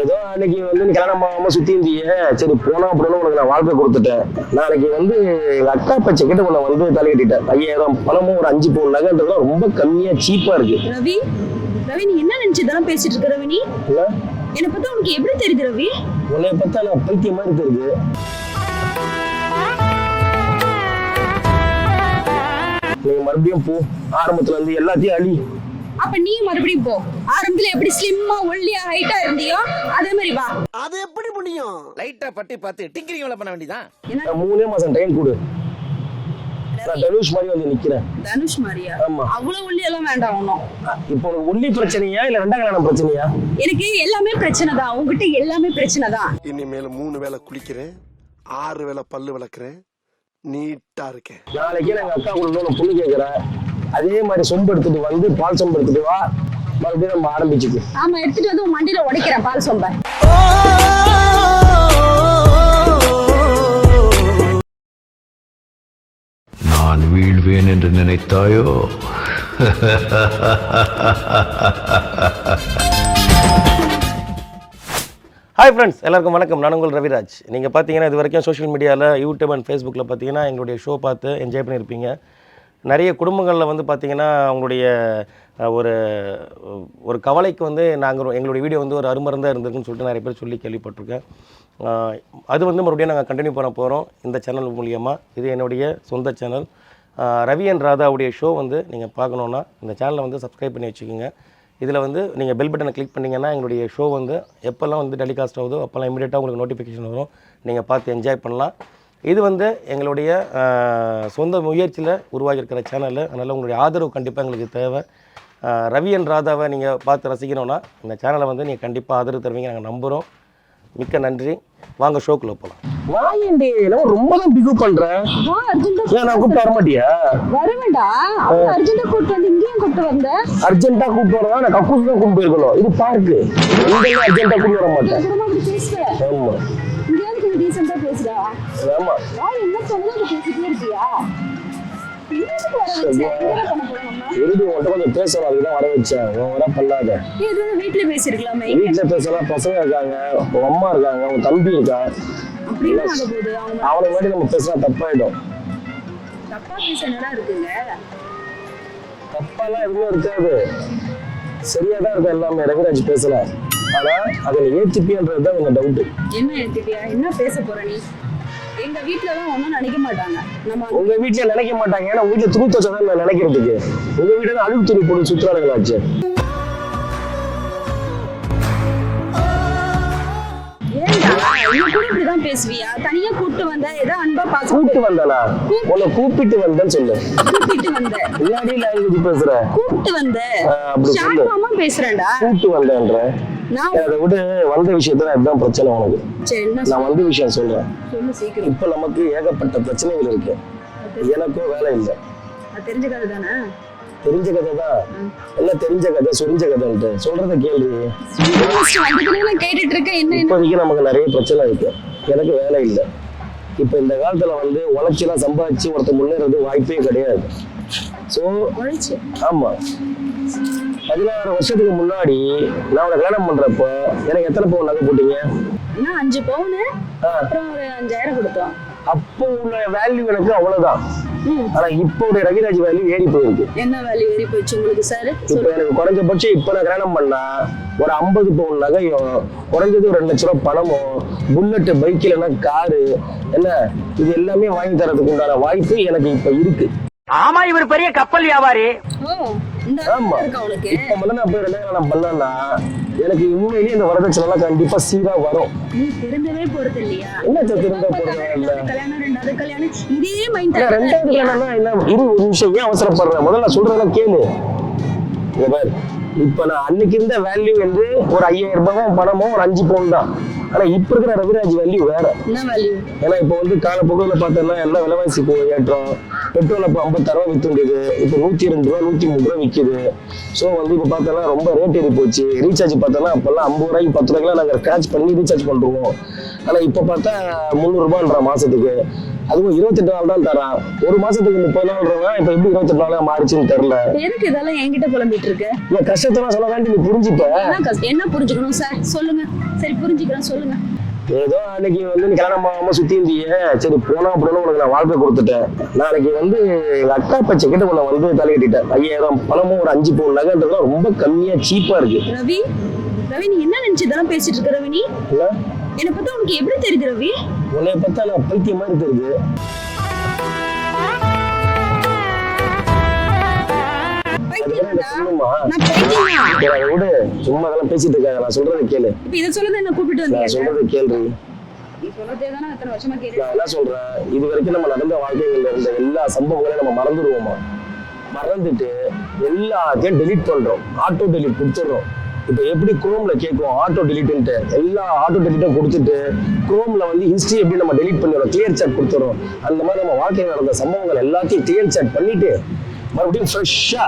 ஏதோ அன்னைக்கு வந்து கல்யாணம் ஆகாம சுத்தி இருந்தீங்க சரி போனா அப்படின்னு உனக்கு நான் வாழ்க்கை கொடுத்துட்டேன். நாளைக்கு வந்து எங்க அக்கா பச்சை கிட்ட உன்னை வந்து தலை கட்டிட்டேன். ஐயாயிரம் பணமும் ஒரு அஞ்சு பவுன் நகைன்றதுலாம் ரொம்ப கம்மியா சீப்பா இருக்கு. ரவி ரவி நீ என்ன நினைச்சு இதெல்லாம் பேசிட்டு இருக்க ரவி நீ? என்னை? பார்த்தா உனக்கு எப்படி தெரியுது ரவி? உன்னைய பார்த்தா நான் பைத்தியம் மாதிரி தெரியுது. நீ மறுபடியும் போ. ஆரம்பத்துல இருந்து எல்லாத்தையும் அழி. அப்ப நீ மறுபடியும் போ. ஆரம்பத்துல எப்படி ஸ்லிம்மா ஒல்லியா ஹைட்டா இருந்தியோ அதே மாதிரி வா. அது எப்படி முடியும் லைட்டா பட்டி பார்த்து டிங்கரிங் வேலை பண்ண வேண்டியதான் மூணே மாசம் டைம் கொடு. தனுஷ் மாதிரி வந்து நிக்கிறேன். தனுஷ் மாதிரியா? ஆமா. அவ்வளவு ஒல்லி எல்லாம் வேண்டாம் ஒன்றும் இப்போ உனக்கு ஒல்லி பிரச்சனையா இல்ல ரெண்டாம் கல்யாணம் பிரச்சனையா? எனக்கு எல்லாமே பிரச்சனை தான். உங்ககிட்ட எல்லாமே பிரச்சனை தான். இனிமேல மூணு வேளை குளிக்கிறேன் ஆறு வேளை பல்லு விளக்குறேன் நீட்டா இருக்கேன். நாளைக்கே எங்க அக்கா கூட பொண்ணு கேட்கறேன் அதே மாதிரி சொம்பு எடுத்துட்டு வந்து பால் சொம்பு எடுத்துட்டு வா. மறுபடியும் நம்ம ஆரம்பிச்சுக்கு ஆமா எடுத்துட்டு வந்து மண்டியில உடைக்கிறேன் பால் சொம்ப. நான் வீழ்வேன் என்று நினைத்தாயோ? ஹாய் ஃப்ரெண்ட்ஸ் எல்லாருக்கும் வணக்கம். நான் உங்கள் ரவிராஜ். நீங்கள் பார்த்தீங்கன்னா இது வரைக்கும் சோஷியல் மீடியாவில் யூடியூப் அண்ட் ஃபேஸ்புக்கில் பார்த்தீங்கன்னா எங்களுடைய ஷோ பார்த்து என்ஜாய் பண்ணியிருப்பீங்க நிறைய குடும்பங்களில் வந்து பார்த்திங்கன்னா அவங்களுடைய ஒரு ஒரு கவலைக்கு வந்து நாங்கள் எங்களுடைய வீடியோ வந்து ஒரு அருமருந்தாக இருந்திருக்குன்னு சொல்லிட்டு நிறைய பேர் சொல்லி கேள்விப்பட்டிருக்கேன். அது வந்து மறுபடியும் நாங்கள் கண்டினியூ பண்ண போகிறோம் இந்த சேனல் மூலியமாக இது என்னுடைய சொந்த சேனல் ரவி அண்ட் ராதாவுடைய ஷோ வந்து நீங்கள் பார்க்கணுன்னா இந்த சேனலை வந்து சப்ஸ்கிரைப் பண்ணி வச்சுக்கோங்க. இதில் வந்து நீங்கள் பெல் பட்டனை கிளிக் பண்ணிங்கன்னா எங்களுடைய ஷோ வந்து எப்போல்லாம் வந்து டெலிகாஸ்ட் ஆகுதோ அப்போல்லாம் இமீடியட்டாக உங்களுக்கு நோட்டிஃபிகேஷன் வரும். நீங்கள் பார்த்து என்ஜாய் பண்ணலாம். இது வந்து எங்களுடைய சொந்த முயற்சியில் உருவாகியிருக்கிற சேனல் அதனால் உங்களுடைய ஆதரவு கண்டிப்பாக எங்களுக்கு தேவை. ரவி அண்ட் ராதாவை நீங்கள் பார்த்து ரசிக்கணும்னா இந்த சேனலை வந்து நீங்கள் கண்டிப்பாக ஆதரவு தருவீங்க. நாங்கள் நம்புகிறோம் மிக்க நன்றி. வாங்க ஷோக்குள்ளே போகலாம் வாயண்டி ரொம்ப தான் பிகு அர்ஜென்டா ஏன் நான் கூப்பிட்டு வர மாட்டியா? கூப்பிட்டு வந்து இங்கேயும் கூப்பிட்டு வந்த. அர்ஜென்ட்டா கூப்பிட்டு வரதா? நான் கக்கூஸ் தான் கூப்பிட்டு போயிருக்கணும் இது பார்க்கு அர்ஜென்ட்டா கூப்பிட்டு வர மாட்டேன். ஆமா. டீசெண்டா பேசுறா. ஆமா. வா என்ன சொன்னதோ அதை பேசிட்டே இருக்கியா? இறுதி உன்கிட்ட கொஞ்சம் பேசணும் அதுக்குதான் வர வச்சேன். உன் வர பண்ணாத. வீட்டுல பேசிருக்கலாமே வீட்டுல பேசலாம் பசங்க இருக்காங்க. உன் அம்மா இருக்காங்க. உன் தம்பி அவங்க அவனை மாதிரி நம்ம பேசினா தப்பாயிடும். தப்பா பேச என்னடா இருக்குங்க தப்பாலாம் எதுவும் இருக்காது. சரியா தான் இருக்கும் எல்லாமே. ரவிராஜ் பேசலாம் ஆனா அதை நீ ஏத்துப்பியன்றது தான் கொஞ்சம் டவுட்டு என்ன எடுத்துட்டியா என்ன பேச போற நீ? எங்க வீட்டுல எல்லாம் ஒண்ணும் நினைக்க மாட்டாங்க. நம்ம உங்க வீட்டுல நினைக்க மாட்டாங்க. ஏன்னா உங்க வீட்டுல துணி துவச்சதான் நான் நினைக்கிறதுக்கு. உங்க வீட்டுல அழுகு துணி போட்டு கூட இப்படிதான் பேசுவியா? தனியா கூப்பிட்டு வந்த ஏதோ அன்பா பாசம் கூப்பிட்டு வந்தானா? உன்னை கூப்பிட்டு வந்தேன்னு சொல்லு. கூப்பிட்டு வந்த. முன்னாடி லாங்குவேஜ் பேசுற. கூப்பிட்டு வந்த. ஃபார்மா பேசுறேன்டா. கூப்பிட்டு வந்தேன்ற. அதை விட. வந்த விஷயத்துல அதுதான் பிரச்சனை உனக்கு. நான் வந்த விஷயம் சொல்றேன். இப்ப நமக்கு ஏகப்பட்ட பிரச்சனைகள் இருக்கு. எனக்கும் வேலை இல்லை. தெரிஞ்ச கதை தானே? தெரிஞ்ச கதை தான். எல்லாம் தெரிஞ்ச கதை சொரிஞ்ச கதைன்ட்டு. சொல்றத கேள்வி கேட்டுட்டு இருக்கேன் இப்போதைக்கு நமக்கு நிறைய பிரச்சனை இருக்கு. எனக்கு வேலை இல்லை. இப்போ இந்த காலத்துல வந்து உழைச்சிலாம் சம்பாதிச்சு ஒருத்தர் முன்னேறது வாய்ப்பே கிடையாது. ஸோ ஆமா. பதினாறு வருஷத்துக்கு முன்னாடி நான் உன்னை கல்யாணம் பண்றப்போ எனக்கு எத்தனை பவுன் நகை போட்டீங்க? என்ன அஞ்சு பவுனு? அப்புறம் ஒரு அஞ்சாயிரம் கொடுத்தோம். அப்போ உள்ள வேல்யூ எனக்கு அவ்வளவுதான். ஆனா இப்போ உடைய ரவிராஜ் வேல்யூ ஏறி போயிருக்கு. என்ன வேல்யூ ஏறி போயிடுச்சு உங்களுக்கு சார் இப்போ எனக்கு குறைஞ்சபட்சம் இப்போ நான் கல்யாணம் பண்ணா ஒரு ஐம்பது பவுன் நகையும் குறைஞ்சது ஒரு ரெண்டு லட்ச ரூபா பணமும் புல்லட்டு பைக் இல்லைன்னா காரு என்ன இது எல்லாமே வாங்கி தரதுக்கு உண்டான வாய்ப்பு எனக்கு இப்போ இருக்கு. ஆமா இவர் பெரிய கப்பல் வியாபாரி. ஆமா. இப்போ நான் போய் ரெண்டாயிரம் நான் பண்ணேன்னா எனக்கு உண்மையிலேயே இந்த வரதட்சணைலாம் கண்டிப்பா சீரா வரும். நீ திருந்தவே போறது இல்லையா? என்ன போறது இல்ல ரெண்டாவது கல்யாணம் இதே மைண்ட் ஆனா ரெண்டாவது கல்யாணம்னா என்ன? இரு ஒரு நிமிஷம். ஏன் அவசரப்படுறேன் முதல்ல நான் சொல்றதெல்லாம் கேளு. இப்ப நான் அன்னைக்கு இருந்த வேல்யூ வந்து ஒரு ஐயாயிரம் ரூபாயும் பணமும் ஒரு அஞ்சு பவுன் தான். ஆனா இப்ப இருக்கிற ரவிராஜ் வேல்யூ வேற. ஏன்னா இப்போ வந்து காலப்போக்கில் பார்த்தோம்னா எல்லாம் விலைவாசி இப்போ ஏற்றம் பெட்ரோல் அப்போ ஐம்பத்தாறு ரூபா விற்றுருந்தது இப்போ நூற்றி ரெண்டு ரூபா நூற்றி மூணு ரூபா விற்கிது ஸோ வந்து இப்போ பார்த்தோம்னா ரொம்ப ரேட் ஏறி போச்சு. ரீசார்ஜ் பார்த்தோம்னா அப்போல்லாம் ஐம்பது ரூபாய்க்கு பத்து ரூபாய்க்குலாம் நாங்கள் ஸ்க்ராட்ச் பண்ணி ரீசார்ஜ் பண்ணுறோம் ஆனால் இப்போ பார்த்தா முந்நூறுரூபான்ற மாதத்துக்கு அதுவும் இருபத்தெட்டு நாள் தான் தரான் ஒரு மாசத்துக்கு முப்பது நாள் இருக்கான் இப்ப எப்படி இருபத்தெட்டு நாளா மாறிச்சுன்னு தெரியல. எதுக்கு இதெல்லாம் என்கிட்ட புலம்பிட்டு இருக்க? என் கஷ்டத்தெல்லாம் சொல்ல வேண்டி நீ புரிஞ்சுட்ட என்ன புரிஞ்சுக்கணும் சார் சொல்லுங்க. சரி புரிஞ்சுக்கிறேன் சொல்லுங்க. ஏதோ அன்னைக்கு வந்து நீ கல்யாணம் ஆகாம சுத்தி இருந்தீங்க சரி போனா அப்படின்னு உனக்கு நான் வாழ்க்கை கொடுத்துட்டேன். நாளைக்கு வந்து எங்க அக்கா பச்சை கிட்ட உன்னை வந்து தலை கட்டிட்டேன். ஐயாயிரம் பணமும் ஒரு அஞ்சு பவுன் நகைன்றதுலாம் ரொம்ப கம்மியா சீப்பா இருக்கு. ரவி ரவி நீ என்ன நினைச்சு இதெல்லாம் பேசிட்டு இருக்க ரவி நீ? இல்ல? என்னை பத்தி உனக்கு எப்படி தெரியுது ரவி? உன்னைய பார்த்தா நான் பைத்தியம் மாதிரி தெரியுது. சும்மா அதெல்லாம் பேசிட்டு இருக்காங்க நான் சொல்றதை கேளு. இதை சொல்லதான் என்ன கூப்பிட்டு நான் வந்தீங்க சொல்றதை கேளு நான் என்ன சொல்றேன்? இது வரைக்கும் நம்ம நடந்த வாழ்க்கைகள்ல இருந்த எல்லா சம்பவங்களையும் நம்ம மறந்துடுவோமா மறந்துட்டு எல்லாத்தையும் டெலீட் பண்றோம். ஆட்டோ டெலீட் கொடுத்துடுறோம் இப்போ எப்படி குரோம்ல கேட்கும்? ஆட்டோ டெலிட்ன்ட்டு எல்லா ஆட்டோ டெலிட்டும் கொடுத்துட்டு குரோம்ல வந்து ஹிஸ்டரி எப்படி நம்ம டெலீட் பண்ணிடுறோம்? கிளியர் சாட் கொடுத்துறோம் அந்த மாதிரி நம்ம வாழ்க்கையில் நடந்த சம்பவங்கள் எல்லாத்தையும் கிளியர் சாட் பண்ணிட்டு மறுபடியும் ஃப்ரெஷ்ஷா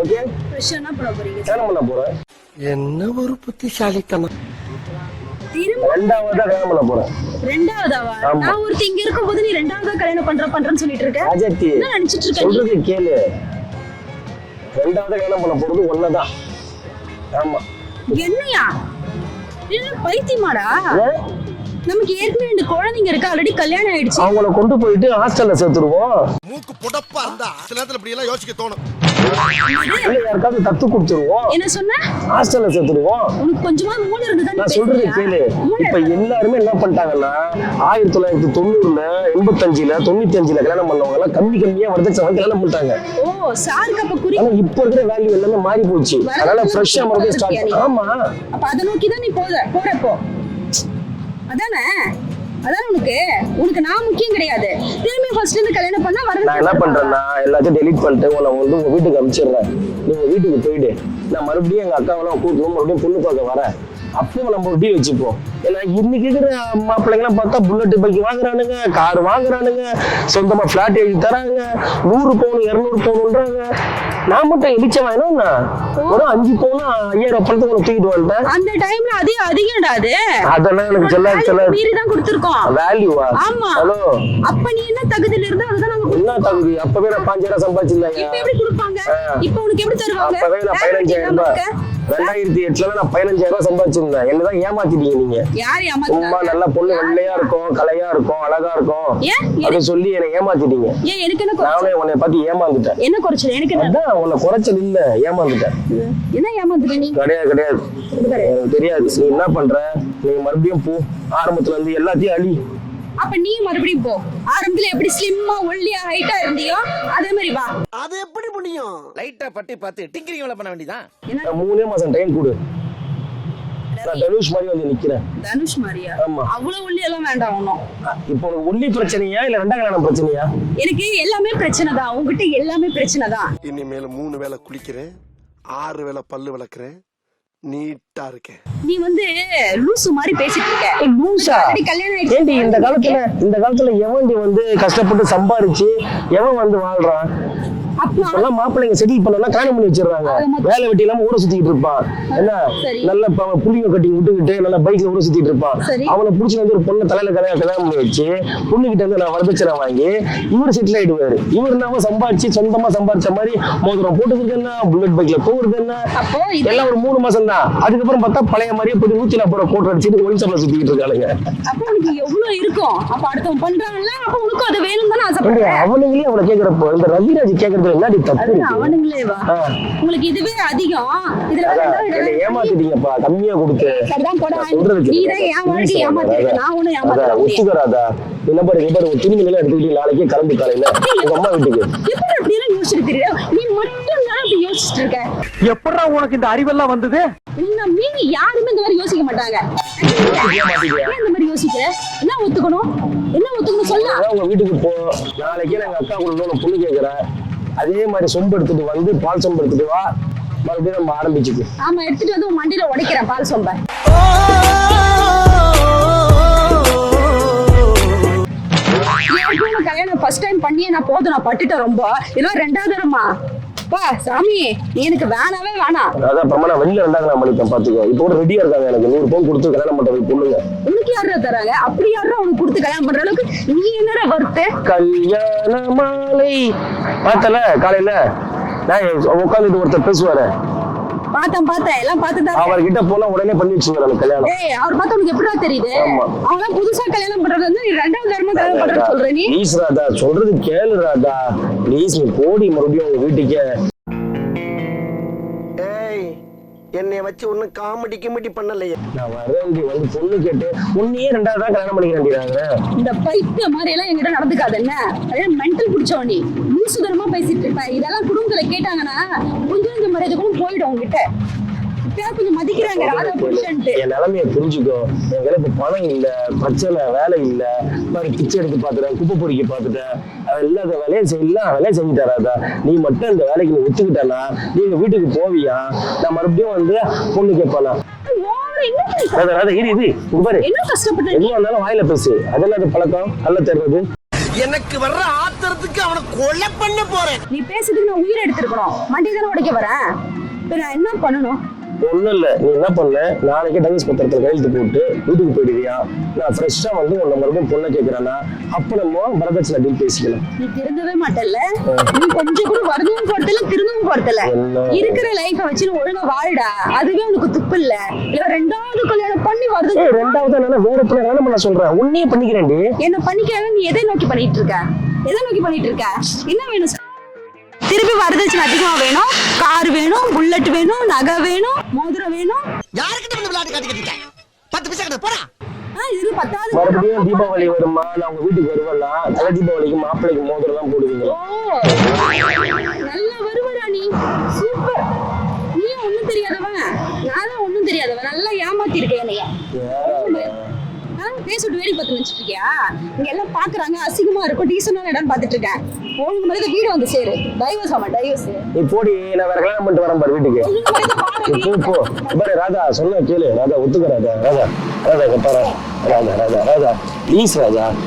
ஓகே கல்யாணம் பண்ண போறேன் என்ன ஒரு புத்திசாலித்தனம். ரெண்டாவதா கல்யாணம் பண்ண போறேன் ரெண்டாவதாவா. நான் ஒருத்தி இங்க இருக்கும் போது நீ ரெண்டாவதா கல்யாணம் பண்ற பண்றேன்னு சொல்லிட்டு இருக்க. என்ன நினைச்சிட்டு இருக்க நீ? சொல்றது கேளு. ரெண்டாவது கல்யாணம் பண்ண போறது ஒன்னதான் ஆமா என்னையா பைத்தியமாடா? நமக்கு ஏற்கனவே ரெண்டு குழந்தைங்க இருக்கு? ஆல்ரெடி கல்யாணம் ஆயிடுச்சு. அவங்கள கொண்டு போயிட்டு ஹாஸ்டல்ல சேர்த்துருவோம். மூக்கு புடப்பா இருந்தா சில நேரத்துல இப்படி எல்லாம் யோசிக்க தோணும். இல்ல யாருக்காவது தத்து கொடுத்துருவோம். என்ன சொன்ன? ஹாஸ்டல்ல சேர்த்துருவோம். உனக்கு கொஞ்சமா மூளை இருந்ததா நான் சொல்றது? கேளு. இப்ப எல்லாருமே என்ன பண்ணிட்டாங்கன்னா ஆயிரத்தி தொள்ளாயிரத்தி தொண்ணூறுல எண்பத்தஞ்சுல தொண்ணூத்தி அஞ்சுல கல்யாணம் பண்ணவங்க எல்லாம் கம்மி கம்மியா வரதட்சணை கல்யாணம் பண்ணிட்டாங்க. ஓ சாருக்கு அப்ப குறி ஆனா இப்ப இருக்கிற வேல்யூ எல்லாமே மாறி போச்சு அதனால ஃப்ரெஷ்ஷா மறுபடியும் ஸ்டார்ட் ஆமா. அப்ப அதை நோக்கி தான் நீ போத போறப்போ அதானே? அதானே உனக்கு? உனக்கு நான் முக்கியம் கிடையாது. திரும்பி ஃபர்ஸ்ட் இருந்து கல்யாணம் பண்ணா வரது நான் என்ன பண்றேன்னா எல்லாத்தையும் டெலீட் பண்ணிட்டு உன்னை வந்து உங்க வீட்டுக்கு அனுப்பிச்சிடுறேன் நீ உங்க வீட்டுக்கு போயிடு. நான் மறுபடியும் எங்க அக்காவெல்லாம் கூட்டணும் மறுபடியும் பொண்ணு பார்க்க வரேன். அப்போ நம்ம ஒரு டீ வச்சுப்போம் ஏன்னா இன்னைக்கு இருக்கிற மாப்பிள்ளைங்கலாம் பார்த்தா புல்லட் பைக் வாங்குறானுங்க கார் வாங்குறானுங்க சொந்தமா பிளாட் எழுதி தராங்க நூறு பவுன் இரநூறு பவுன்ன்றாங்க நான் மட்டும் இடிச்ச வேணும்னா ஒரு அஞ்சு பவுன் ஐயாயிரம் பணத்துக்கு உனக்கு தூக்கிட்டு வந்துட்டேன். அந்த டைம்ல அதே அதிகம்டா அது. அதெல்லாம் எனக்கு செல்லாது மீறி தான் கொடுத்துருக்கோம். வேல்யூவா ஆமா. ஹலோ அப்ப நீ என்ன தகுதியில இருந்தோ அதுதான் நாங்க என்ன. தகுதி? அப்பவே நான் பாஞ்சாயிரம் சம்பாதிச்சிருந்தேன் இப்ப எப்படி கொடுப்பாங்க? இப்ப உனக்கு எப்படி தருவாங்க? அப்பவே நான் பதினஞ்சாயிரம் ரூபாய்? ரெண்டாயிரத்தி எட்டுல நான் பதினஞ்சாயிரம் ரூபாய் சம்பாதிச்சிருந்தேன். என்னதான் ஏமாத்திட்டீங்க நீங்க. சும்மா நல்ல பொண்ணு வெள்ளையா இருக்கும் கலையா இருக்கும் அழகா இருக்கும். அப்படின்னு சொல்லி என்னை ஏமாத்திட்டீங்க? நானே உன்னை பார்த்து ஏமாந்துட்டேன். என்ன குறைச்சல்? எனக்கு அதான் உன்னை குறைச்சல் இல்ல ஏமாந்துட்டேன். என்ன ஏமாத்துற நீ? கிடையாது கிடையாது. தெரியாது. நீ என்ன பண்ற? நீ மறுபடியும் போ. ஆரம்பத்துல இருந்து எல்லாத்தையும் அழி. அப்ப நீ மறுபடியும் போ. ஆரம்பத்துல எப்படி ஸ்லிம்மா ஒல்லியா ஹைட்டா இருந்தியோ அதே மாதிரி வா. அது எப்படி முடியும்? லைட்டா பட்டி பார்த்து டிங்கிரிங் வேலை பண்ண வேண்டியதான் மூணே மாசம் டைம் கொடு. தனுஷ். மாதிரி வந்து நிக்கிறேன். தனுஷ் மாதிரியா? ஆமா. அவ்வளவு ஒல்லி எல்லாம் வேண்டாம் ஒன்னும் இப்போ உனக்கு ஒல்லி பிரச்சனையா இல்ல ரெண்டாம் கல்யாணம் பிரச்சனையா? எனக்கு எல்லாமே பிரச்சனை தான். உங்ககிட்ட எல்லாமே பிரச்சனை தான். இனிமேல் மூணு வேளை குளிக்கிறேன் ஆறு வேளை பல்லு விளக்குறேன் நீட்டா இருக்கேன். நீ வந்து லூசு மாதிரி பேசிட்டு இருக்க. லூசா. கல்யாணம் ஆயிடுச்சு. இந்த காலத்துல இந்த காலத்துல எவன்டி வந்து கஷ்டப்பட்டு சம்பாரிச்சு எவன் வந்து வாழ்றான்? இப்பெல்லாம் மாப்பிள்ளைங்க செட்டில் பண்ணா கல்யாணம் பண்ணி வச்சிடுறாங்க. வேலை வெட்டி இல்லாம ஊரை சுத்திட்டு இருப்பான் என்ன. நல்ல புள்ளிங்க கட்டி விட்டுக்கிட்டு நல்ல பைக்ல ஊரை சுத்திட்டு இருப்பான். அவனை புடிச்சு வந்து ஒரு பொண்ணை தலையில கல்யாணம் கல்யாணம் பண்ணி வச்சு பொண்ணு கிட்ட இருந்து நான் வரதட்சணை வாங்கி இவர் செட்டில் ஆயிடுவாரு. இவர் என்னமோ சம்பாரிச்சு சொந்தமா சம்பாரிச்ச மாதிரி மோதிரம் போட்டுக்கிறது என்ன? புல்லட் பைக்ல போகிறது என்ன? எல்லாம் ஒரு மூணு மாசம் தான். அதுக்கப்புறம் பார்த்தா பழைய மாதிரியே போய் நூத்தி நாற்பது ரூபா கோட்டை அடிச்சுட்டு இருக்கானுங்க அப்போ உனக்கு எவ்வளவு இருக்கும்? அப்ப அடுத்தவன் பண்றான்ல அப்ப உனக்கும் அது வேணும் தானே ஆசைப்படுறேன் அவனுங்களே அவனை கேக்குறப்போ இந்த ரவிராஜ் கேக்குறதுல என்னடி தப்பு. உங்களுக்கு இதுவே அதிகம். இதுல ஏமாத்திட்டீங்கப்பா. கம்மியா கொடுத்து. சரிதான் போடா. நான் நீ. தான் என் வாழ்க்கை ஏமாத்திருக்க. அதான், ஏமாத்தல ஒத்துக்கறாதா? என்ன பாரு இங்க பாரு துணி நிலை எடுத்துக்கிட்டு நாளைக்கே கிளம்பி காலையில. உங்க அம்மா வீட்டுக்கு. எப்படி அப்படி எல்லாம் யோசிச்சுட்டு தெரியல நீ மட்டும் தான் அப்படி யோசிச்சுட்டு இருக்க எப்படா உனக்கு இந்த அறிவெல்லாம் வந்தது? உன்னை மீறி யாருமே இந்த மாதிரி யோசிக்க மாட்டாங்க. ஏன் இந்த மாதிரி யோசிக்கிற? என்ன ஒத்துக்கணும்? என்ன ஒத்துக்கணும்? சொல்ல. அதான் உங்க வீட்டுக்கு போ. நாளைக்கே எங்க அக்கா கூட பொண்ணு கேக்குறேன் அதே மாதிரி சொம்பு எடுத்துட்டு வந்து பால் சொம்பு எடுத்துட்டு வா. மறுபடியும் நம்ம ஆரம்பிச்சுக்கு ஆமா எடுத்துட்டு வந்து மண்டியில உடைக்கிறேன் பால் சொம்ப. கல்யாணம் ஃபர்ஸ்ட் டைம் பண்ணியே நான் போதும் நான் பட்டுட்டேன் ரொம்ப. இதெல்லாம் ரெண்டாவது தரமா பா சாமி எனக்கு வேணாவே வேணாம். அதான் அப்புறமா நான் வெளியில ரெண்டாவது பண்ணிப்பேன் பாத்துக்கோ. இப்போ கூட ரெடியா இருக்காங்க எனக்கு. நூறு பவுன் கொடுத்து கல்யாணம் பண்ற பொண்ணுங்க. உனக்கு யாரா தராங்க? அப்படி யாரா உனக்கு கொடுத்து கல்யாணம் பண்ற அளவுக்கு? நீ என்னடா வருத்து கல்யாண மாலை. பார்த்தல காலையில? நான் உட்காந்துட்டு ஒருத்தர் பேசுவாரு. பார்த்தேன் பார்த்தேன். எல்லாம் பார்த்துதான் அவர்கிட்ட போனா உடனே பண்ணி அந்த கல்யாணம். ஏய் அவர் பார்த்தா உனக்கு எப்படிடா தெரியுது. அவங்க புதுசா கல்யாணம் பண்றது வந்து நீ ரெண்டாவது தரமா கல்யாணம் பண்றேன்னு சொல்ற நீ. ப்ளீஸ் ராதா சொல்றது கேளு ராதா ப்ளீஸ் நீ போடி மறுபடியும் உங்க வீட்டுக்கே. என்னைய வச்சு ஒன்னும் காமெடி கிமெடி பண்ணலையே. நான் வரேன் வந்து பொண்ணு கேட்டு. உன்னையே ரெண்டாவது தான் கல்யாணம் பண்ணிக்கிறாங்க இந்த பைத்திய மாதிரி எல்லாம் என்கிட்ட நடந்துக்காத என்ன? மென்டல் பிடிச்சவ நீ. மூசுதனமா பேசிட்டு இருப்ப. இதெல்லாம் குடும்பத்துல கேட்டாங்கன்னா கொஞ்சம் கொஞ்சம் மரியாதை கூட போயிடும் உங்ககிட்ட இப்பயா கொஞ்சம் மதிக்கிறாங்க. ராதா புருஷன்ட்டு. என் நிலைமைய புரிஞ்சுக்கோ. என் கையில பணம் இல்ல பிரச்சனை வேலை இல்ல. மாதிரி பிச்சை எடுத்து பாத்துட்டேன் குப்பை பொறிக்க பாத்துட்டேன் இல்லாத வேலையை செய் எல்லா வேலையும் செஞ்சு தராதா நீ மட்டும் இந்த வேலைக்கு நீ ஒத்துக்கிட்டனா? நீ எங்க வீட்டுக்கு போவியா? நான் மறுபடியும் வந்து பொண்ணு கேட்பானா? பாரு. வாயில பேசு. அதெல்லாம் அது பழக்கம்? அல்ல தேர்றது? எனக்கு வர்ற ஆத்திரத்துக்கு அவனை கொலை பண்ண போறேன். நீ பேசுறதுக்கு நான் உயிரை எடுத்திருக்கணும். மண்டி தானே உடைக்க வரேன் இப்ப நான் என்ன பண்ணணும்? ஒண்ணும் இல்ல. நீ என்ன பண்ண? நாளைக்கே டைவர்ஸ் பத்திரத்துல கையெழுத்து போட்டு வீட்டுக்கு போயிடுவியா? நான் ஃப்ரெஷ்ஷா வந்து உன்னை மறுபடியும் பொண்ணை கேட்கறேன்னா அப்ப நம்ம வரதட்சணை டீல் பேசிக்கலாம். நீ திருந்தவே மாட்டல்ல? நீ கொஞ்சம் கூட வருதவும் போறதில்ல திருந்தவும் போறதில்ல. என்ன? இருக்கிற லைஃப வச்சு ஒழுங்கா வாழ்டா. அதுவே உனக்கு துப்பு இல்ல. இல்ல ரெண்டாவது கல்யாணம் பண்ணி வருது ரெண்டாவது என்ன வேற கல்யாணம் பண்ண சொல்றேன். உன்னையே பண்ணிக்கிறேன்டி. என்ன பண்ணிக்கிறாங்க நீ எதை நோக்கி பண்ணிட்டு இருக்க? எதை நோக்கி பண்ணிட்டு இருக்க? என்ன வேணும்? சார்? திருப்பி வரதட்சணை அதிகமா வேணும். கார் வேணும் புல்லட் வேணும் நகை வேணும் மோதிரம் வேணும். யாருக்கிட்ட வந்து விளையாட்டு காட்டிக்கிட்டு இருக்க? பத்து பைசா கிட்ட பத்தாவது மறுபடியும் தீபாவளி வருமா? நான் உங்க வீட்டுக்கு வருவேன்னா தலை தீபாவளிக்கு மாப்பிள்ளைக்கு மோதிரம் தான் போடுவீங்க. நல்ல வருவடா நீ. சூப்பர் நீ ஒண்ணும் தெரியாதவன். நான் ஒண்ணும் தெரியாதவன். நல்லா ஏமாத்தி இருக்கேன் என்னைய பேசிட்டு வேடி பார்த்து வச்சுட்டு இருக்கியா இங்க எல்லாம் பாக்குறாங்க அசிங்கமா இருக்கும் டீசனான இடம் பார்த்துட்டு இருக்கேன் ஒழுங்கு மாதிரி வீடு வந்து சேரு. டைவர்ஸ் ஆமா டைவர்ஸ் நீ போடி நான் வேற கல்யாணம் பண்ணிட்டு வரேன் பாரு வீட்டுக்கு. போ போ. பாரு ராதா சொன்ன கேளு. ராதா ஒத்துக்க ராதா ராதா ராதா இங்க பாரு. ராதா ராதா ராதா ப்ளீஸ் ராதா